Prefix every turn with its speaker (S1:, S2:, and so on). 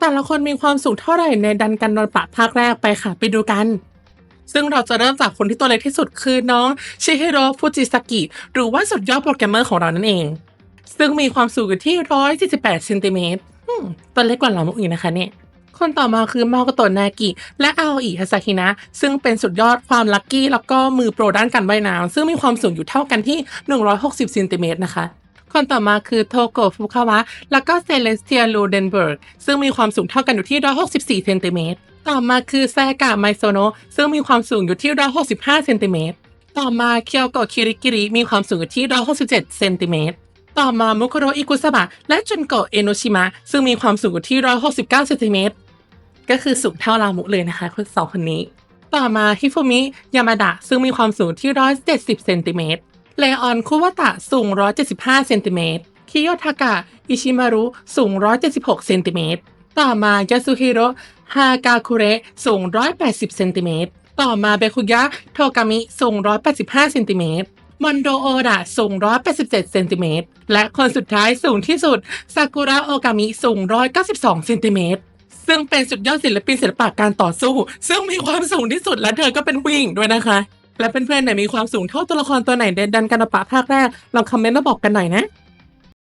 S1: แต่ละคนมีความสูงเท่าไหร่ในดันกันนอนปะภาคแรกไปค่ะไปดูกัน ซึ่งเราจะเริ่มจากคนที่ตัวเล็กที่สุดคือน้องชิฮิโร่ฟูจิสกิ หรือว่าสุดยอดโปรแกรมเมอร์ของเรานั่นเอง ซึ่งมีความสูงอยู่ที่ 178เซนติเมตรตัวเล็กกว่าเราอีกนะคะเนี่ยคนต่อมาคือมาโกโตะนากิ และอาโออิฮาซาฮินะ ซึ่งเป็นสุดยอดความลัคกี้แล้วก็มือโปรด้านการว่ายน้ำซึ่งมีความสูงอยู่เท่ากันที่ 160เซนติเมตรนะคะ คนต่อมาคือโทโกฟุคาวะ แล้วก็เซเลสเทียลูเดนเบิร์ก ซึ่งมีความสูงเท่ากันอยู่ที่ 164 เซนติเมตร ต่อมาคือแซกะไมโซโนะซึ่งมีความสูงอยู่ที่ 165 เซนติเมตร ต่อมาเคียวโกะคิริกิริ มีความสูงอยู่ที่ 167 เซนติเมตร ต่อมามุคโรอิกุสบะ และจุนโกะเอโนชิมะ ซึ่งมีความสูงอยู่ที่ 169 เซนติเมตร ก็คือสูงเท่ารามุเลยนะคะคนสองคนนี้ ต่อมาฮิฟุมิ ยามาดะ ซึ่งมีความสูงที่ 170 เซนติเมตร เลออนคุวะตะสูง 175 เซนติเมตร คิโยทากะ อิชิมารุ สูง 176 เซนติเมตร ต่อมายาสุฮิโรฮากาคุเระ สูง 180 เซนติเมตร ต่อมาเบคุยะ โทกามิ สูง 185 เซนติเมตร มอนโดโอดะสูง 187 เซนติเมตร และคนสุดท้ายสูงที่สุด ซากุระโอกามิ สูง 192 เซนติเมตรซึ่งเป็นสุดยอดศิลปินศิลปะการต่อสู้ ซึ่งมีความสูงที่สุดและเธอก็เป็นผู้หญิงด้วยนะคะ และเพื่อนๆไหนมีความสูงเท่าตัวละครตัวไหนเด่นดันกันปะภาคแรกลองคอมเมนต์มาบอกกันหน่อยนะ